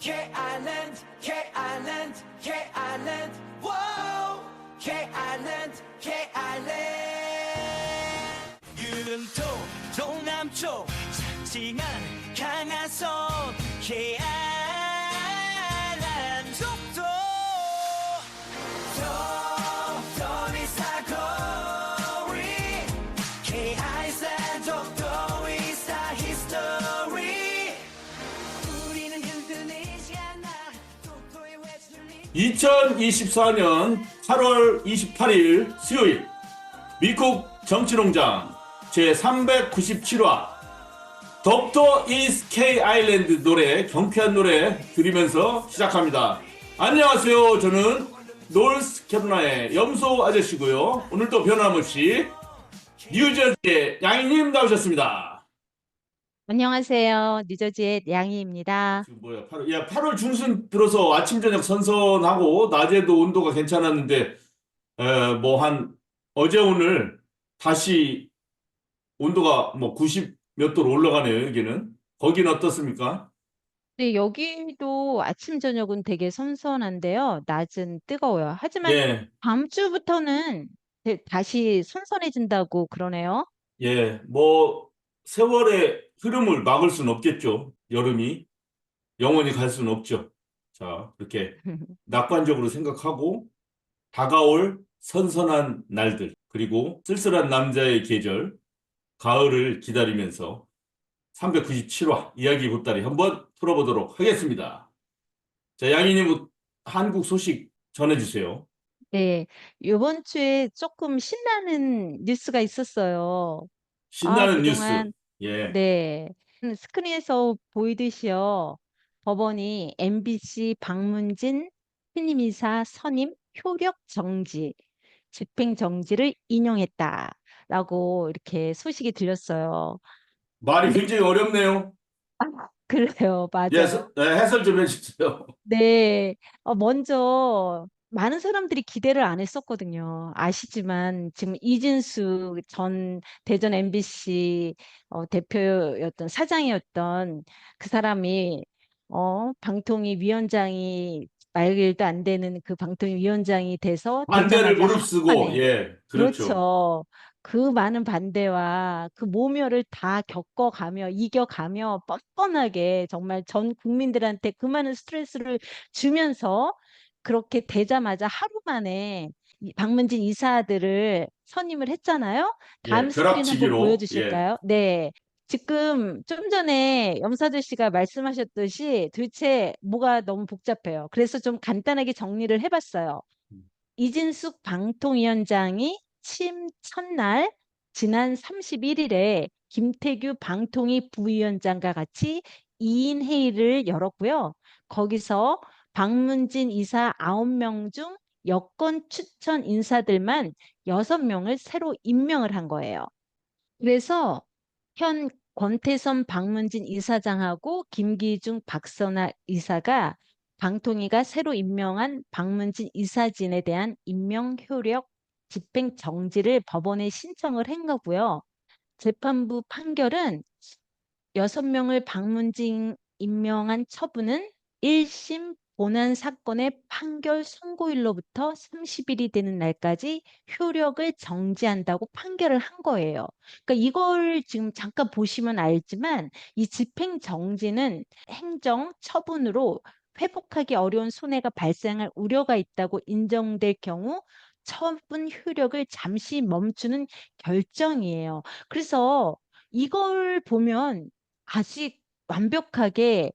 K Island, K Island, K Island, whoa, K Island, K Island. 유흥도 동남쪽 징한 강한 손 K Island 2024년 8월 28일 수요일 미국 정치농장 제397화 독도 이스 K 아일랜드 노래 경쾌한 노래 들으면서 시작합니다. 안녕하세요. 저는 노스 캐롤라의 염소 아저씨고요. 오늘도 변함없이 뉴저지의 양이님 나오셨습니다. 안녕하세요. 뉴저지의 양희입니다. 지금 뭐야? 8월, 야, 8월 중순 들어서 아침 저녁 선선하고 낮에도 온도가 괜찮았는데 뭐 한 어제 오늘 다시 온도가 뭐 90 몇 도로 올라가네요, 여기는. 거기는 어떻습니까? 네, 여기도 아침, 저녁은 되게 선선한데요. 낮은 뜨거워요. 하지만 예. 다음 주부터는 대- 다시 선선해진다고 그러네요. 예. 뭐 세월의 흐름을 막을 수는 없겠죠. 여름이 영원히 갈 수는 없죠. 자, 그렇게 낙관적으로 생각하고 다가올 선선한 날들 그리고 쓸쓸한 남자의 계절 가을을 기다리면서 397화 이야기 보따리 한번 풀어보도록 하겠습니다. 자, 양희님 한국 소식 전해주세요. 네, 이번 주에 조금 신나는 뉴스가 있었어요. 신나는 뉴스. 예. 네, 음, 스크린에서 보이듯이요. 법원이 MBC 박문진 신임이사 선임 효력 정지, 집행 정지를 인용했다라고 이렇게 소식이 들렸어요. 말이 굉장히 어렵네요. 그래요, 예, 맞아요. 서- 예, 해설 좀 해주세요. 네, 어, 먼저 많은 사람들이 기대를 안 했었거든요. 아시지만 지금 이진수 전 대전 MBC 어, 대표였던 사장이었던 그 사람이 어, 방통위 위원장이 말도 안 되는 그 방통위 위원장이 돼서 반대를 무릅쓰고, 예, 그렇죠. 그렇죠. 그 많은 반대와 그 모멸을 다 겪어가며 이겨가며 뻔뻔하게 정말 전 국민들한테 그 많은 스트레스를 주면서 그렇게 되자마자 하루 만에 이 박문진 이사들을 선임을 했잖아요. 다음 예, 스크린 한번 벼락치기로, 예. 보여주실까요? 네. 지금 좀 전에 염사들 씨가 말씀하셨듯이 도대체 뭐가 너무 복잡해요. 그래서 좀 간단하게 정리를 해봤어요. 이진숙 방통위원장이 취임 첫날 지난 31일에 김태규 방통위 부위원장과 같이 2인 회의를 열었고요. 거기서 박문진 이사 9명 중 여권 추천 인사들만 6명을 새로 임명을 한 거예요. 그래서 현 권태선 박문진 이사장하고 김기중 박선아 이사가 방통위가 새로 임명한 박문진 이사진에 대한 임명 효력 집행 정지를 법원에 신청을 한 거고요. 재판부 판결은 여섯 명을 박문진 임명한 처분은 1심 본안 사건의 판결 선고일로부터 30일이 되는 날까지 효력을 정지한다고 판결을 한 거예요. 그러니까 이걸 지금 잠깐 보시면 알지만 이 집행 정지는 행정 처분으로 회복하기 어려운 손해가 발생할 우려가 있다고 인정될 경우 처분 효력을 잠시 멈추는 결정이에요. 그래서 이걸 보면 아직 완벽하게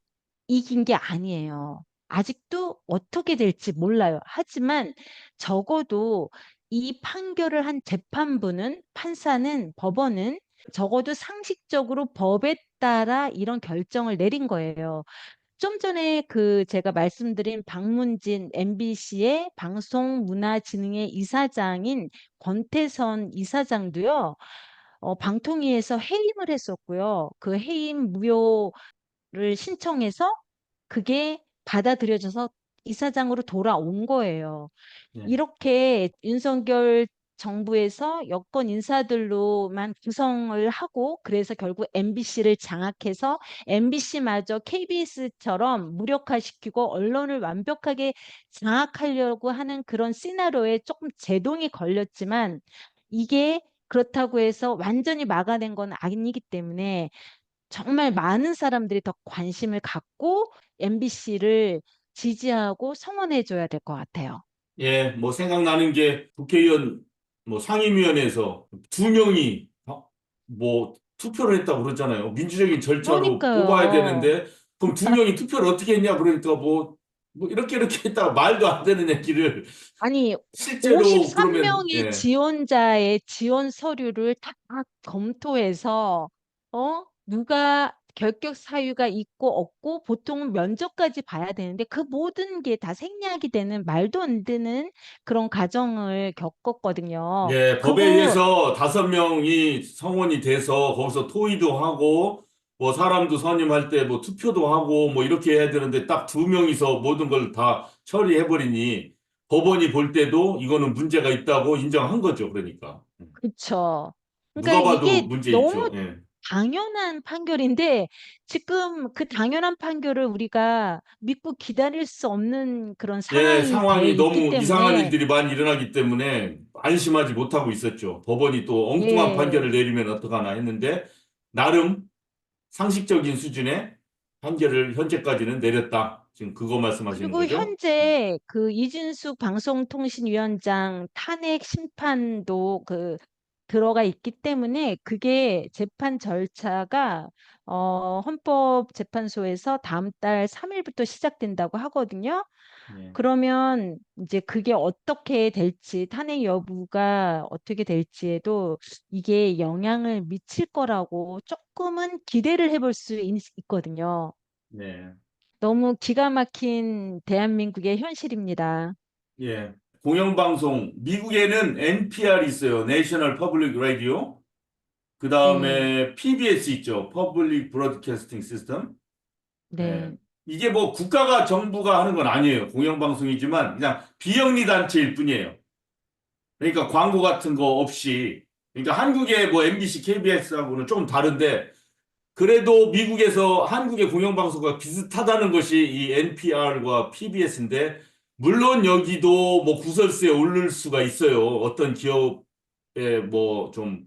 이긴 게 아니에요. 아직도 어떻게 될지 몰라요. 하지만 적어도 이 판결을 한 재판부는 판사는 법원은 적어도 상식적으로 법에 따라 이런 결정을 내린 거예요. 좀 전에 그 제가 말씀드린 박문진 MBC의 방송문화진흥회 이사장인 권태선 이사장도요. 어, 방통위에서 해임을 했었고요. 그 해임 무효를 신청해서 그게 받아들여져서 이사장으로 돌아온 거예요. 예. 이렇게 윤석열 정부에서 여권 인사들로만 구성을 하고 그래서 결국 MBC를 장악해서 MBC마저 KBS처럼 무력화시키고 언론을 완벽하게 장악하려고 하는 그런 시나리오에 조금 제동이 걸렸지만 이게 그렇다고 해서 완전히 막아낸 건 아니기 때문에 정말 많은 사람들이 더 관심을 갖고 MBC를 지지하고 성원해 줘야 될 것 같아요. 예, 뭐 생각나는 게 국회의원 뭐 상임위원회에서 두 명이 어, 뭐 투표를 했다고 그러잖아요. 민주적인 절차로 그러니까요. 뽑아야 되는데 그럼 두 명이 투표를 어떻게 했냐 그러니까 뭐, 뭐 이렇게 이렇게 했다가 말도 안 되는 얘기를 아니 실제로 그러면 53명의 예, 지원자의 지원 서류를 다 검토해서 어 누가 결격 사유가 있고 없고 보통은 면접까지 봐야 되는데 그 모든 게 다 생략이 되는 말도 안 되는 그런 과정을 겪었거든요. 예, 법에 그거 의해서 다섯 명이 성원이 돼서 거기서 토의도 하고 뭐 사람도 선임할 때 뭐 투표도 하고 뭐 이렇게 해야 되는데 딱 두 명이서 모든 걸 다 처리해 버리니 법원이 볼 때도 이거는 문제가 있다고 인정한 거죠. 그러니까. 누가 그러니까 봐도 이게 문제 너무 있죠. 예. 당연한 판결인데 지금 그 당연한 판결을 우리가 믿고 기다릴 수 없는 그런 예, 상황이 돼 상황이 너무 이상한 때문에 일들이 많이 일어나기 때문에 안심하지 못하고 있었죠. 법원이 또 엉뚱한 예. 판결을 내리면 어떡하나 했는데 나름 상식적인 수준의 판결을 현재까지는 내렸다. 지금 그거 말씀하시는 그리고 거죠? 현재 그 이진숙 방송통신위원장 탄핵 심판도 그 들어가 있기 때문에 그게 재판 절차가 어 헌법재판소에서 다음 달 3일부터 시작된다고 하거든요. 예. 그러면 이제 그게 어떻게 될지 탄핵 여부가 어떻게 될지에도 이게 영향을 미칠 거라고 조금은 기대를 해볼 수 있, 있거든요. 네. 너무 기가 막힌 대한민국의 현실입니다. 예. 공영방송, 미국에는 NPR 있어요. National Public Radio. 그 다음에 PBS 있죠. Public Broadcasting System. 네. 예. 이게 뭐 국가가 정부가 하는 건 아니에요. 공영방송이지만 그냥 비영리 단체일 뿐이에요. 그러니까 광고 같은 거 없이. 그러니까 한국의 뭐 MBC, KBS하고는 조금 다른데 그래도 미국에서 한국의 공영방송과 비슷하다는 것이 이 NPR과 PBS인데 물론 여기도 뭐 구설수에 오를 수가 있어요. 어떤 기업에 뭐 좀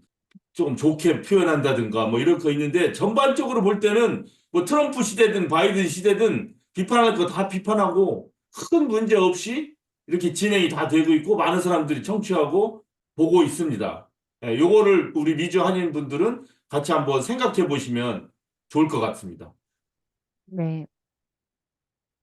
조금 좋게 표현한다든가 뭐 이런 거 있는데 전반적으로 볼 때는 뭐 트럼프 시대든 바이든 시대든 비판할 거 다 비판하고 큰 문제 없이 이렇게 진행이 다 되고 있고 많은 사람들이 청취하고 보고 있습니다. 예, 요거를 우리 미주 한인 분들은 같이 한번 생각해 보시면 좋을 것 같습니다. 네.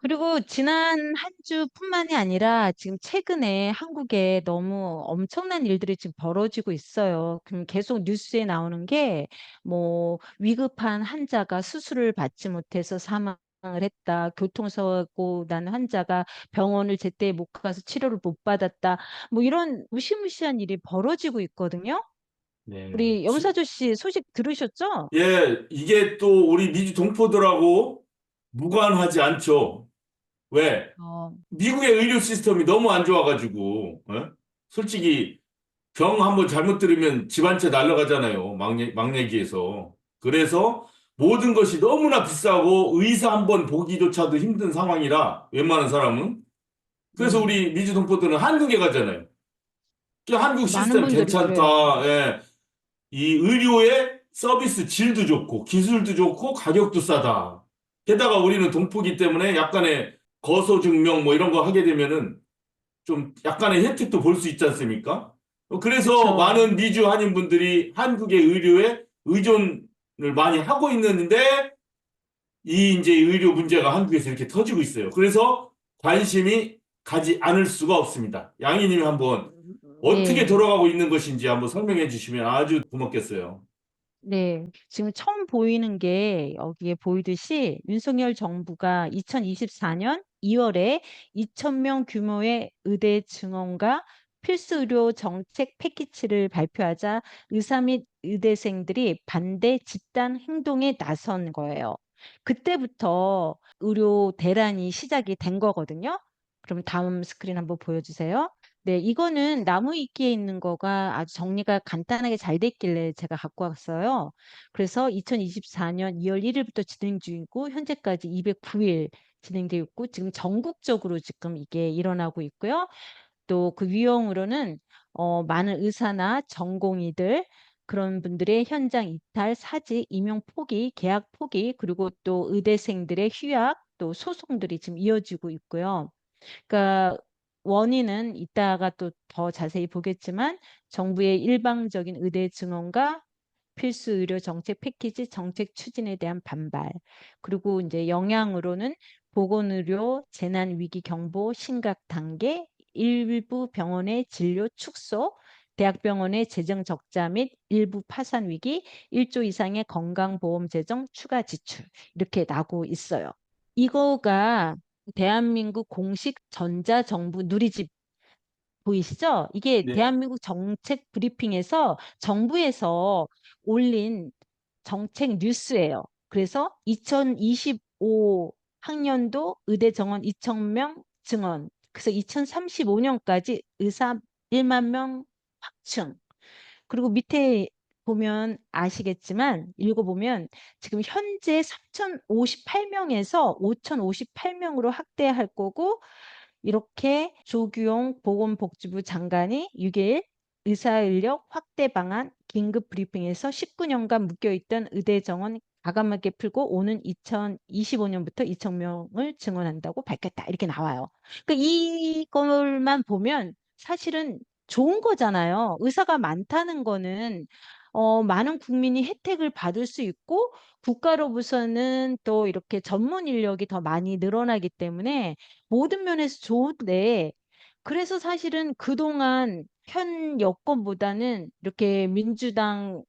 그리고 지난 한 주뿐만이 아니라 지금 최근에 한국에 너무 엄청난 일들이 지금 벌어지고 있어요. 그럼 계속 뉴스에 나오는 게 뭐 위급한 환자가 수술을 받지 못해서 사망 을 했다. 교통사고 난 환자가 병원을 제때 못 가서 치료를 못 받았다. 뭐 이런 무시무시한 일이 벌어지고 있거든요. 네. 우리 염사조 씨 소식 들으셨죠? 예, 이게 또 우리 미주 동포들하고 무관하지 않죠. 왜? 어, 미국의 의료 시스템이 너무 안 좋아가지고, 어? 솔직히 병 한번 잘못 들으면 집 한 채 날라가잖아요. 막내, 막내기에서. 그래서 모든 것이 너무나 비싸고 의사 한 번 보기조차도 힘든 상황이라 웬만한 사람은. 그래서 음. 우리 미주 동포들은 한국에 가잖아요. 그 한국 시스템 괜찮다. 예. 이 의료의 서비스 질도 좋고 기술도 좋고 가격도 싸다. 게다가 우리는 동포기 때문에 약간의 거소 증명 뭐 이런 거 하게 되면은 좀 약간의 혜택도 볼 수 있지 않습니까? 어, 그래서 그쵸. 많은 미주 한인 분들이 한국의 의료에 의존을 많이 하고 있는데 이 이제 의료 문제가 한국에서 이렇게 터지고 있어요. 그래서 관심이 가지 않을 수가 없습니다. 양희님이 한번 어떻게 네. 돌아가고 있는 것인지 한번 설명해 주시면 아주 고맙겠어요. 네, 지금 처음 보이는 게 여기에 보이듯이 윤석열 정부가 2024년 2월에 2,000명 규모의 의대 증원과 필수 의료 정책 패키지를 발표하자 의사 및 의대생들이 반대 집단 행동에 나선 거예요. 그때부터 의료 대란이 시작이 된 거거든요. 그럼 다음 스크린 한번 보여주세요. 네, 이거는 나무 위키에 있는 거가 아주 정리가 간단하게 잘 됐길래 제가 갖고 왔어요. 그래서 2024년 2월 1일부터 진행 중이고 현재까지 209일 진행되어 있고 지금 전국적으로 지금 이게 일어나고 있고요. 또그 유형으로는 어, 많은 의사나 전공의들 그런 분들의 현장 이탈, 사직, 임용 포기, 계약 포기 그리고 또 의대생들의 휴학 또 소송들이 지금 이어지고 있고요. 그러니까 원인은 이따가 또 더 자세히 보겠지만 정부의 일방적인 의대 증원과 필수 의료 정책 패키지 정책 추진에 대한 반발 그리고 이제 영향으로는 보건의료 재난 위기 경보 심각 단계 일부 병원의 진료 축소 대학병원의 재정 적자 및 일부 파산 위기 1조 이상의 건강보험 재정 추가 지출 이렇게 나고 있어요. 이거가 대한민국 공식 전자정부 누리집 보이시죠? 이게 네. 대한민국 정책 브리핑에서 정부에서 올린 정책 뉴스예요. 그래서 2025 학년도 의대 정원 2,000명 증원. 그래서 2035년까지 의사 1만 명 확충. 그리고 밑에 보면 아시겠지만 읽어보면 지금 현재 3,058명에서 5,058명으로 확대할 거고 이렇게 조규용 보건복지부 장관이 6일 의사인력 확대 방안 긴급 브리핑에서 19년간 묶여있던 의대 정원 과감하게 풀고 오는 2025년부터 2,000명을 증원한다고 밝혔다. 이렇게 나와요. 그러니까 이걸만 보면 사실은 좋은 거잖아요. 의사가 많다는 거는 어, 많은 국민이 혜택을 받을 수 있고 국가로부터는 또 이렇게 전문 인력이 더 많이 늘어나기 때문에 모든 면에서 좋은데 그래서 사실은 그동안 현 여권보다는 이렇게 민주당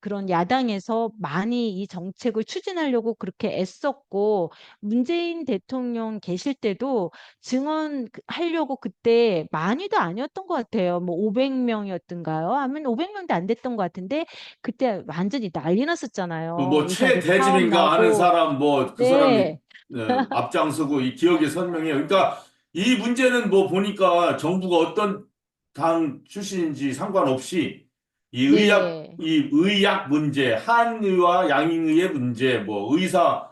그런 야당에서 많이 이 정책을 추진하려고 그렇게 애썼고 문재인 대통령 계실 때도 증언하려고 그때 많이도 아니었던 것 같아요. 뭐 500명이었던가요? 아니면 500명도 안 됐던 것 같은데 그때 완전히 난리 났었잖아요. 뭐 의사들 최대집인가 하는 파업하고. 사람 뭐 그 사람이 네. 네, 앞장서고 이 기억에 선명해요. 그러니까 이 문제는 뭐 보니까 정부가 어떤 당 출신인지 상관없이 이 의학 네. 이 의학 문제, 한의와 양의의 문제, 뭐 의사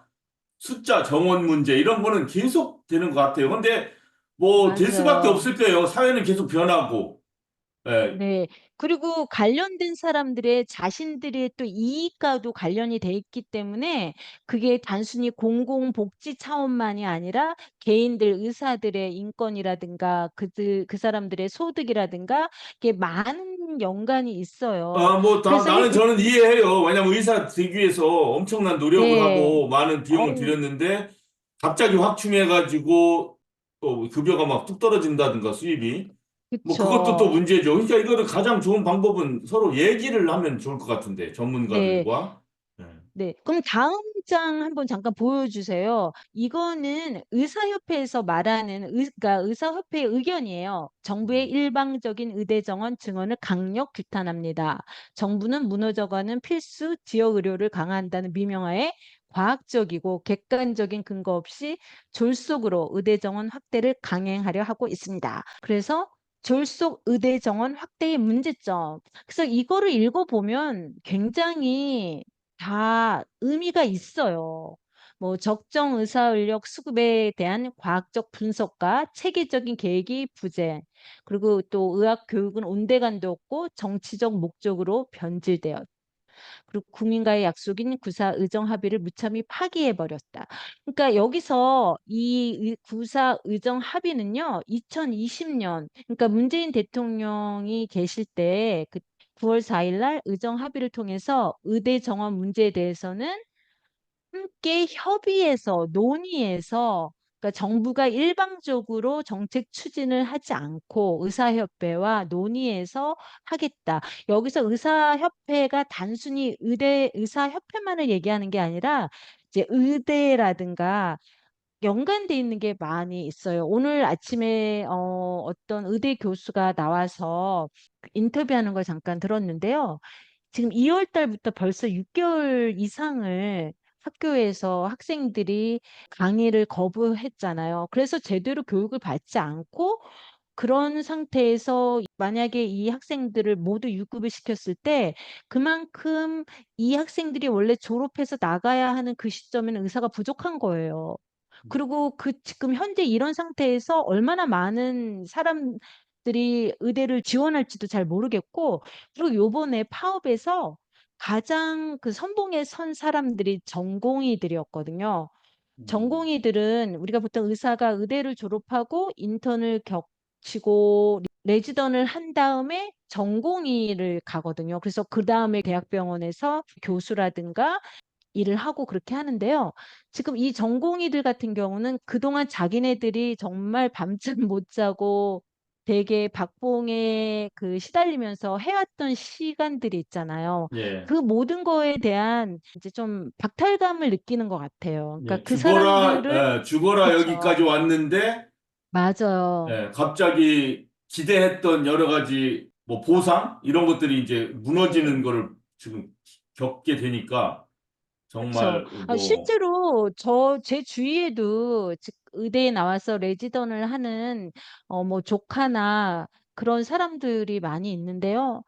숫자 정원 문제 이런 거는 계속 되는 것 같아요. 근데 뭐될 수밖에 맞아요. 없을 거예요. 사회는 계속 변하고. 예, 네. 그리고 관련된 사람들의 자신들의 또 이익과도 관련이 돼 있기 때문에 그게 단순히 공공복지 차원만이 아니라 개인들 의사들의 인권이라든가 그들 그 사람들의 소득이라든가 이게 많은 연관이 있어요. 아, 뭐, 다, 그래서 나는 이- 저는 이해해요. 왜냐면 의사 되기 위해서 엄청난 노력을 네. 하고 많은 비용을 어우. 들였는데 갑자기 확충해가지고 또 급여가 막 뚝 떨어진다든가 수입이. 뭐. 그것도 또 문제죠. 그러니까 이거를 가장 좋은 방법은 서로 얘기를 하면 좋을 것 같은데, 전문가들과. 네. 네, 그럼 다음 장 한번 잠깐 보여주세요. 이거는 의사협회에서 말하는 의, 그러니까 의사협회의 의견이에요. 정부의 일방적인 의대 정원 증원을 강력 규탄합니다. 정부는 무너져가는 필수 지역 의료를 강화한다는 미명하에 과학적이고 객관적인 근거 없이 졸속으로 의대 정원 확대를 강행하려 하고 있습니다. 그래서 졸속 의대 정원 확대의 문제점. 그래서 이거를 읽어보면 굉장히 다 의미가 있어요. 뭐 적정 의사 인력 수급에 대한 과학적 분석과 체계적인 계획이 부재. 그리고 또 의학 교육은 온데간도 없고 정치적 목적으로 변질되었. 그리고 국민과의 약속인 구사 의정 합의를 무참히 파기해 버렸다. 그러니까 여기서 이 의- 구사 의정 합의는요. 2020년 그러니까 문재인 대통령이 계실 때 그 9월 4일 날 의정 합의를 통해서 의대 정원 문제에 대해서는 함께 협의해서 논의해서 그러니까 정부가 일방적으로 정책 추진을 하지 않고 의사협회와 논의해서 하겠다. 여기서 의사협회가 단순히 의대 의사협회만을 얘기하는 게 아니라 이제 의대라든가 연관돼 있는 게 많이 있어요. 오늘 아침에 어, 어떤 의대 교수가 나와서 그 인터뷰하는 걸 잠깐 들었는데요. 지금 2월 달부터 벌써 6개월 이상을 학교에서 학생들이 강의를 거부했잖아요. 그래서 제대로 교육을 받지 않고 그런 상태에서 만약에 이 학생들을 모두 유급을 시켰을 때 그만큼 이 학생들이 원래 졸업해서 나가야 하는 그 시점에는 의사가 부족한 거예요. 그리고 그 지금 현재 이런 상태에서 얼마나 많은 사람들이 의대를 지원할지도 잘 모르겠고 그리고 요번에 파업에서 가장 그 선봉에 선 사람들이 전공의들이었거든요. 음. 전공의들은 우리가 보통 의사가 의대를 졸업하고 인턴을 겹치고 레지던을 한 다음에 전공의를 가거든요. 그래서 그 다음에 대학병원에서 교수라든가 일을 하고 그렇게 하는데요. 지금 이 전공의들 같은 경우는 그동안 자기네들이 정말 밤잠 못 자고 되게 박봉에 그 시달리면서 해왔던 시간들이 있잖아요. 예. 그 모든 거에 대한 이제 좀 박탈감을 느끼는 것 같아요. 그러니까 예, 그 죽어라, 사람들을 예, 죽어라 그쵸. 여기까지 왔는데 맞아요. 예, 갑자기 기대했던 여러 가지 뭐 보상 이런 것들이 이제 무너지는 거를 지금 겪게 되니까 정말 그렇죠. 아, 뭐 실제로 저 제 주위에도 즉 의대에 나와서 레지던을 하는 어 뭐 조카나 그런 사람들이 많이 있는데요.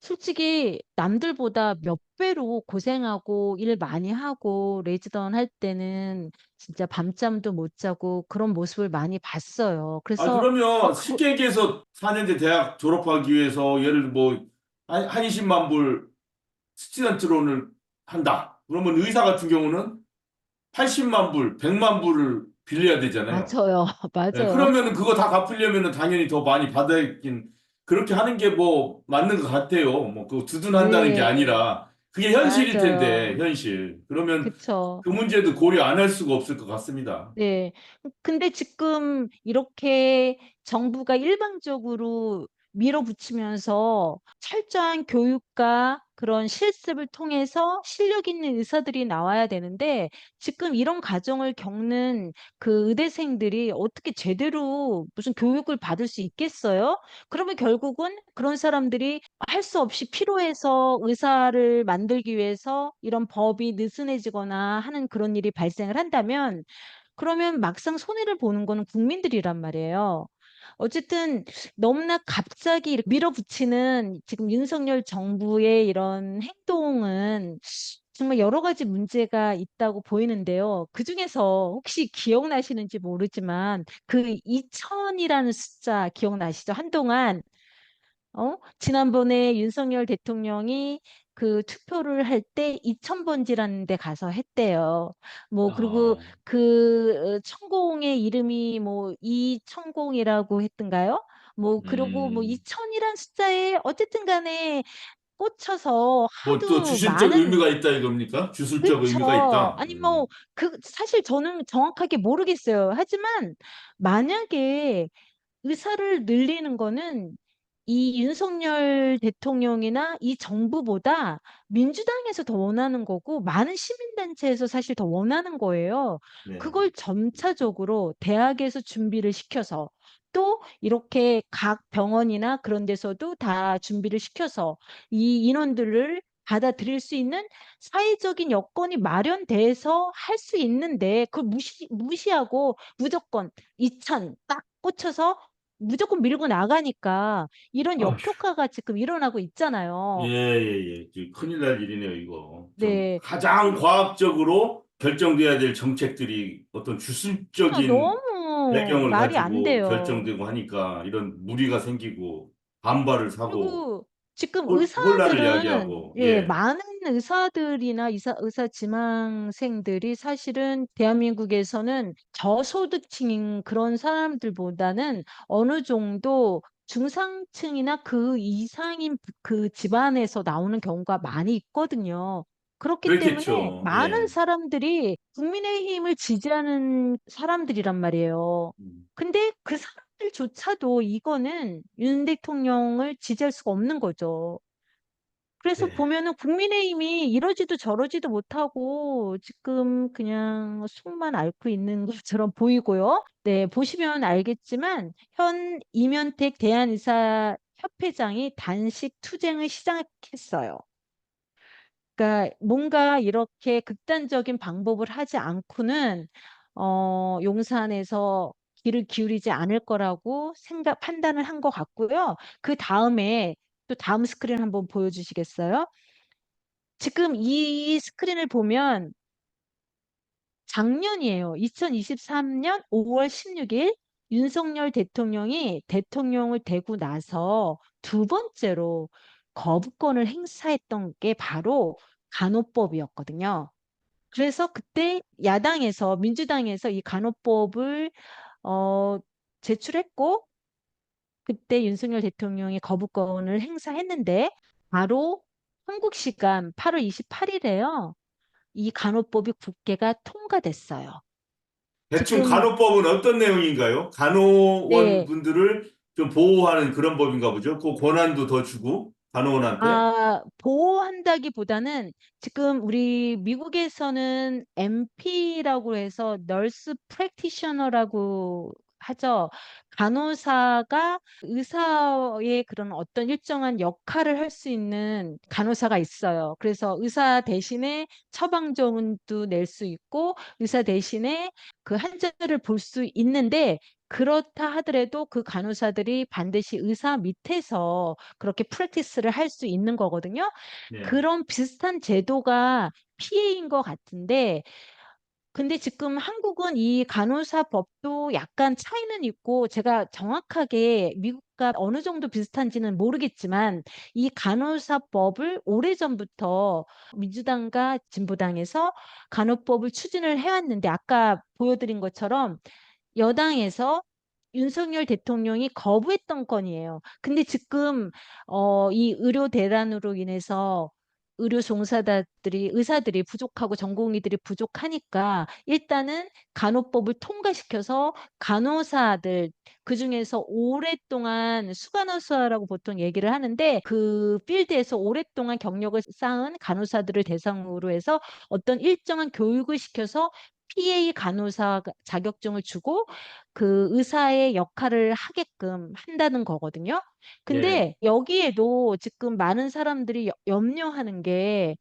솔직히 남들보다 몇 배로 고생하고 일 많이 하고 레지던 할 때는 진짜 밤잠도 못 자고 그런 모습을 많이 봤어요. 아 그래서 그러면 어, 그, 쉽게 얘기해서 4년제 대학 졸업하기 위해서 예를 뭐한 한 20만 불 스튜던트 론을 한다. 그러면 의사 같은 경우는 80만 불, 100만 불을 빌려야 되잖아요. 맞아요. 예, 맞아요. 그러면은 그거 다 갚으려면은 당연히 더 많이 받아야긴 그렇게 하는 게 뭐 맞는 것 같아요. 뭐그 두둔한다는 게 네. 아니라 그게 현실일 텐데 맞아요. 현실. 그러면 그쵸. 그 문제도 고려 안 할 수가 없을 것 같습니다. 네. 근데 지금 이렇게 정부가 일방적으로 밀어붙이면서 철저한 교육과 그런 실습을 통해서 실력 있는 의사들이 나와야 되는데 지금 이런 과정을 겪는 그 의대생들이 어떻게 제대로 무슨 교육을 받을 수 있겠어요? 그러면 결국은 그런 사람들이 할 수 없이 필요해서 의사를 만들기 위해서 이런 법이 느슨해지거나 하는 그런 일이 발생을 한다면 그러면 막상 손해를 보는 거는 국민들이란 말이에요. 어쨌든 너무나 갑자기 밀어붙이는 지금 윤석열 정부의 이런 행동은 정말 여러 가지 문제가 있다고 보이는데요. 그중에서 혹시 기억나시는지 모르지만 그 2000이라는 숫자 기억나시죠? 한동안 어? 지난번에 윤석열 대통령이 그 투표를 할 때 2000번지라는 데 가서 했대요. 뭐 그리고 아, 그 어, 천공의 이름이 뭐 이천공이라고 했던가요? 뭐 그리고 뭐 음, 2000이란 숫자에 어쨌든 간에 꽂혀서 뭐 또 하도 주술적 많은 의미가 있다 이겁니까? 주술적 의미가 그쵸. 있다. 아니 음, 뭐그 사실 저는 정확하게 모르겠어요. 하지만 만약에 의사를 늘리는 거는 이 윤석열 대통령이나 이 정부보다 민주당에서 더 원하는 거고 많은 시민단체에서 사실 더 원하는 거예요. 네. 그걸 점차적으로 대학에서 준비를 시켜서 또 이렇게 각 병원이나 그런 데서도 다 준비를 시켜서 이 인원들을 받아들일 수 있는 사회적인 여건이 마련돼서 할 수 있는데 그걸 무시, 무시하고 무조건 2천 딱 꽂혀서 무조건 밀고 나가니까 이런 아휴. 역효과가 지금 일어나고 예, 있잖아요. 예, 예. 지금 큰일 날 일이네요, 이거. 좀 네. 가장 과학적으로 결정돼야 될 정책들이 어떤 아, 주술적인 너무 배경을 말이 안 가지고 돼요. 결정되고 하니까 이런 무리가 생기고 반발을 사고 그리고 지금 혼- 혼란을 의사들은 이야기하고 예, 예. 많은 의사들이나 의사, 의사 지망생들이 사실은 대한민국에서는 저소득층인 그런 사람들보다는 어느 정도 중상층이나 그 이상인 그 집안에서 나오는 경우가 많이 있거든요. 그렇기 때문에 그렇겠죠. 많은 예. 사람들이 국민의힘을 지지하는 사람들이란 말이에요. 음. 근데 그 사람 들조차도 이거는 윤 대통령을 지지할 수가 없는 거죠. 그래서 네. 보면은 국민의힘이 이러지도 저러지도 못하고 지금 그냥 속만 앓고 있는 것처럼 보이고요. 네, 보시면 알겠지만 현 이면택 대한의사 협회장이 단식 투쟁을 시작했어요. 그러니까 뭔가 이렇게 극단적인 방법을 하지 않고는 어, 용산에서 귀를 기울이지 않을 거라고 생각, 판단을 한 것 같고요. 그 다음에 또 다음 스크린 한번 보여주시겠어요? 지금 이 스크린을 보면 작년이에요. 2023년 5월 16일 윤석열 대통령이 대통령을 되고 나서 두 번째로 거부권을 행사했던 게 바로 간호법이었거든요. 그래서 그때 야당에서 민주당에서 이 간호법을 어, 제출했고 그때 윤석열 대통령이 거부권을 행사했는데 바로 한국 시간 8월 28일에요. 이 간호법이 국회가 통과됐어요. 대충 지금- 간호법은 어떤 내용인가요? 간호원 네. 분들을 좀 보호하는 그런 법인가 보죠. 그 권한도 더 주고 간호원한테. 아, 보호한다기보다는 지금 우리 미국에서는 MP라고 해서 널스 프랙티셔너라고 하죠. 간호사가 의사의 그런 어떤 일정한 역할을 할 수 있는 간호사가 있어요. 그래서 의사 대신에 처방전도 낼 수 있고 의사 대신에 그 환자를 볼 수 있는데 그렇다 하더라도 그 간호사들이 반드시 의사 밑에서 그렇게 프랙티스를 할 수 있는 거거든요. 예. 그런 비슷한 제도가 PA인 것 같은데, 근데 지금 한국은 이 간호사법도 약간 차이는 있고, 제가 정확하게 미국과 어느 정도 비슷한지는 모르겠지만, 이 간호사법을 오래전부터 민주당과 진보당에서 간호법을 추진을 해왔는데, 아까 보여드린 것처럼 여당에서 윤석열 대통령이 거부했던 건이에요. 근데 지금 어, 이 의료 대란으로 인해서 의료 종사자들이 의사들이 부족하고 전공의들이 부족하니까 일단은 간호법을 통과시켜서 간호사들 그중에서 오랫동안 수간호사라고 보통 얘기를 하는데 그 필드에서 오랫동안 경력을 쌓은 간호사들을 대상으로 해서 어떤 일정한 교육을 시켜서 PA 간호사 자격증을 주고 그 의사의 역할을 하게끔 한다는 거거든요. 근데 여기에도 지금 많은 사람들이 여- 염려하는 게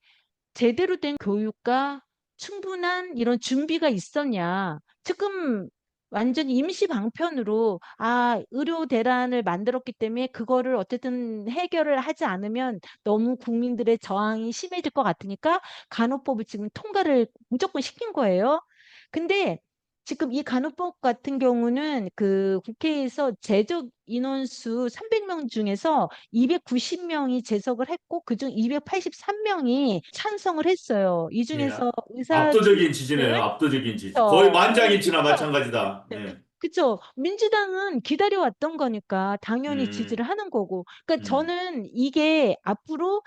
제대로 된 교육과 충분한 이런 준비가 있었냐. 지금 완전히 임시 방편으로 아, 의료 대란을 만들었기 때문에 그거를 어쨌든 해결을 하지 않으면 너무 국민들의 저항이 심해질 것 같으니까 간호법을 지금 통과를 무조건 시킨 거예요. 근데 지금 이 간호법 같은 경우는 그 국회에서 재적 인원수 300명 중에서 290명이 제석을 했고 그중 283명이 찬성을 했어요. 이 중에서 의사 압도적인 지지네요. 네. 압도적인 지지. 그쵸. 거의 만장일치나. 마찬가지다. 예. 그쵸. 민주당은 기다려왔던 거니까 당연히 음. 지지를 하는 거고. 그러니까 음. 저는 이게 앞으로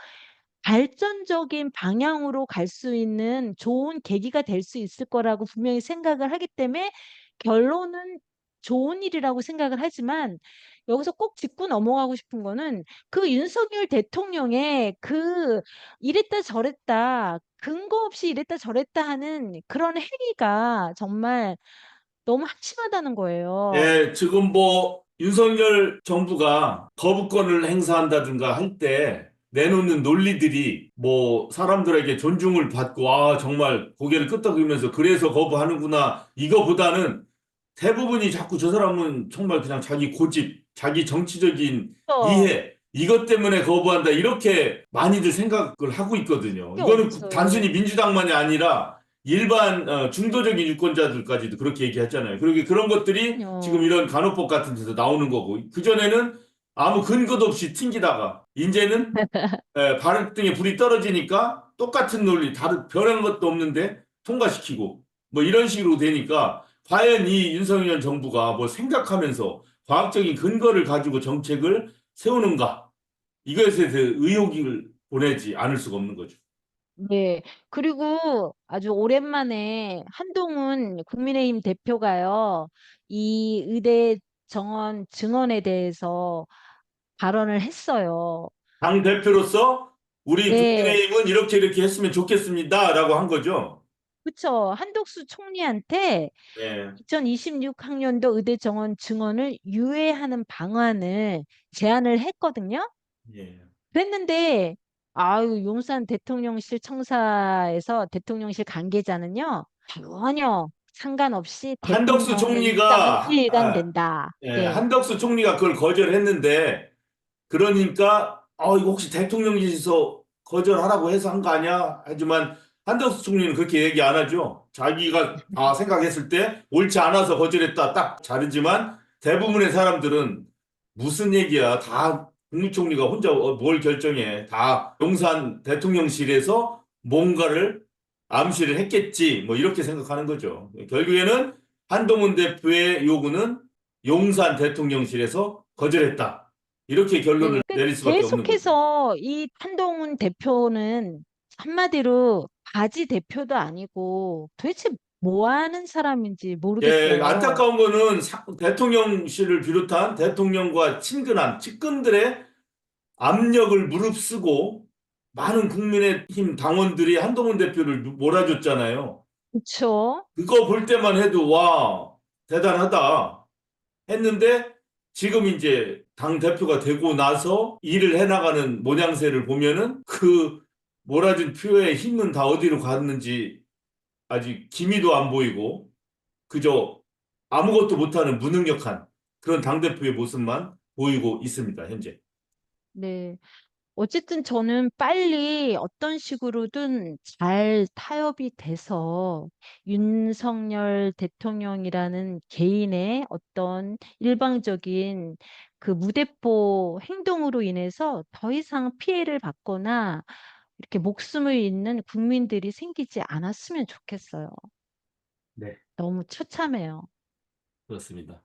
발전적인 방향으로 갈 수 있는 좋은 계기가 될 수 있을 거라고 분명히 생각을 하기 때문에 결론은 좋은 일이라고 생각을 하지만 여기서 꼭 짚고 넘어가고 싶은 거는 그 윤석열 대통령의 그 이랬다 저랬다 근거 없이 이랬다 저랬다 하는 그런 행위가 정말 너무 한심하다는 거예요. 예, 지금 뭐 윤석열 정부가 거부권을 행사한다든가 할 때 내놓는 논리들이 뭐 사람들에게 존중을 받고 아 정말 고개를 끄덕이면서 그래서 거부하는구나 이거보다는 대부분이 자꾸 저 사람은 정말 그냥 자기 고집, 자기 정치적인 그쵸? 이해 이것 때문에 거부한다 이렇게 많이들 생각을 하고 있거든요. 이거는 어딨어요. 단순히 민주당만이 아니라 일반 어, 중도적인 유권자들까지도 그렇게 얘기했잖아요. 그러게 그런 것들이 그럼요. 지금 이런 간호법 같은 데서 나오는 거고 그 전에는 아무 근거도 없이 튕기다가 이제는 에, 발등에 불이 떨어지니까 똑같은 논리 다른 변한 것도 없는데 통과시키고 뭐 이런 식으로 되니까 과연 이 윤석열 정부가 뭐 생각하면서 과학적인 근거를 가지고 정책을 세우는가 이것에 대해 의혹을 보내지 않을 수가 없는 거죠. 네. 그리고 아주 오랜만에 한동훈 국민의힘 대표가요, 이 의대 정원 증언에 대해서 발언을 했어요. 당 대표로서 우리 네. 국민의힘은 이렇게 이렇게 했으면 좋겠습니다라고 한 거죠. 그쵸. 한덕수 총리한테 예. 2026학년도 의대 정원 증원을 유예하는 방안을 제안을 했거든요. 예. 그랬는데, 아유, 용산 대통령실 청사에서 대통령실 관계자는요, 전혀 상관없이 한덕수 총리가 이해가 아, 된다. 예, 네. 한덕수 총리가 그걸 거절했는데 그러니까 어 이거 혹시 대통령실에서 거절하라고 해서 한 거 아니야? 하지만 한덕수 총리는 그렇게 얘기 안 하죠. 자기가 다 생각했을 때 옳지 않아서 거절했다 딱 자르지만 대부분의 사람들은 무슨 얘기야? 다 국무총리가 혼자 어, 뭘 결정해? 다 용산 대통령실에서 뭔가를 암시를 했겠지. 뭐 이렇게 생각하는 거죠. 결국에는 한동훈 대표의 요구는 용산 대통령실에서 거절했다. 이렇게 결론을 그 내릴 수밖에 없는. 계속해서 이 한동훈 대표는 한마디로 바지 대표도 아니고 도대체 뭐 하는 사람인지 예, 모르겠어요. 안타까운 거는 사- 대통령실을 비롯한 대통령과 친근한 측근들의 압력을 무릅쓰고 많은 국민의힘 당원들이 한동훈 대표를 몰아줬잖아요. 그렇죠. 그거 볼 때만 해도 와 대단하다 했는데 지금 이제 당 대표가 되고 나서 일을 해나가는 모양새를 보면은 그 몰아준 표의 힘은 다 어디로 갔는지 아직 기미도 안 보이고 그저 아무것도 못하는 무능력한 그런 당 대표의 모습만 보이고 있습니다 현재. 네. 어쨌든 저는 빨리 어떤 식으로든 잘 타협이 돼서 윤석열 대통령이라는 개인의 어떤 일방적인 그 무대뽀 행동으로 인해서 더 이상 피해를 받거나 이렇게 목숨을 잃는 국민들이 생기지 않았으면 좋겠어요. 네. 너무 처참해요. 그렇습니다.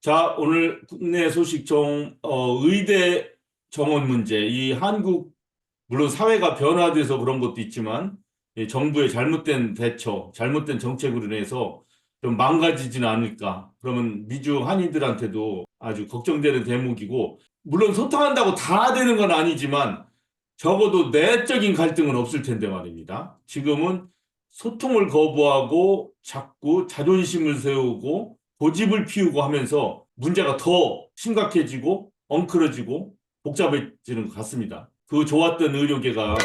자, 오늘 국내 소식 중 어, 의대 정원 문제, 이 한국 물론 사회가 변화돼서 그런 것도 있지만 이 정부의 잘못된 대처, 잘못된 정책으로 인해서 좀 망가지지는 않을까. 그러면 미주 한인들한테도 아주 걱정되는 대목이고 물론 소통한다고 다 되는 건 아니지만 적어도 내적인 갈등은 없을 텐데 말입니다. 지금은 소통을 거부하고 자꾸 자존심을 세우고 고집을 피우고 하면서 문제가 더 심각해지고 엉클어지고 복잡해지는 것 같습니다. 그 좋았던 의료계가